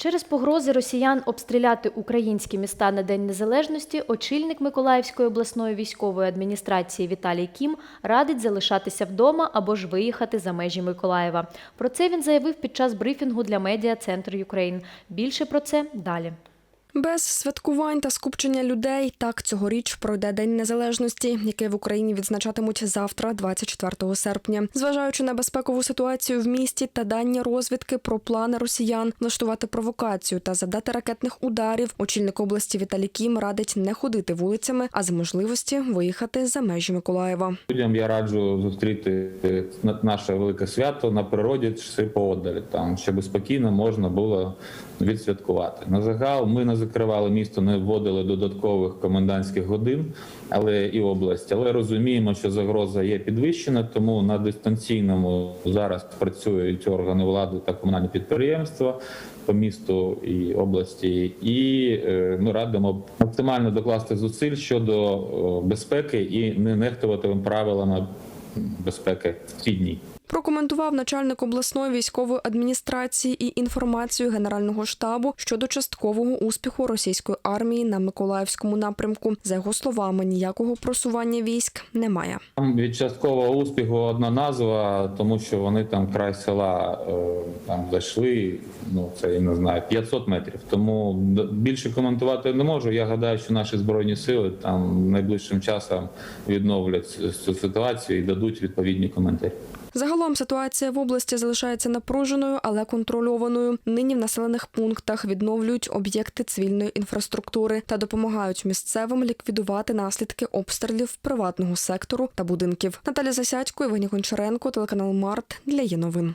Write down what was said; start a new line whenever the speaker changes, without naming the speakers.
Через погрози росіян обстріляти українські міста на День Незалежності очільник Миколаївської обласної військової адміністрації Віталій Кім радить залишатися вдома або ж виїхати за межі Миколаєва. Про це він заявив під час брифінгу для медіа Центр Юкрейн. Більше про це далі.
Без святкувань та скупчення людей так цьогоріч пройде День Незалежності, який в Україні відзначатимуть завтра, 24 серпня. Зважаючи на безпекову ситуацію в місті та дані розвідки про плани росіян влаштувати провокацію та завдати ракетних ударів, очільник області Віталій Кім радить не ходити вулицями, а з можливості виїхати за межі Миколаєва.
Людям я раджу зустріти на- наше велике свято на природі чи поодаль, там щоб спокійно можна було відсвяткувати. На загал ми не закривали місто, не вводили додаткових комендантських годин, але і область. Але розуміємо, що загроза є підвищена, тому на дистанційному зараз працюють органи влади та комунальні підприємства по місту і області, і е, ми радимо максимально докласти зусиль щодо безпеки і не нехтувати правилами безпеки в ці.
Прокоментував начальник обласної військової адміністрації і інформацію Генерального штабу щодо часткового успіху російської армії на Миколаївському напрямку. За його словами, ніякого просування військ немає.
Там від часткового успіху одна назва, тому що вони там край села е, там зайшли. Ну це я не знаю 500 метрів. Тому більше коментувати не можу. Я гадаю, що наші збройні сили там найближчим часом відновлять цю- ситуацію і дадуть відповідні коментарі.
Загалом ситуація в області залишається напруженою, але контрольованою. Нині в населених пунктах відновлюють об'єкти цивільної інфраструктури та допомагають місцевим ліквідувати наслідки обстрілів приватного сектору та будинків. Наталя Засядько, Євгеній Гончаренко, телеканал Март для є новин.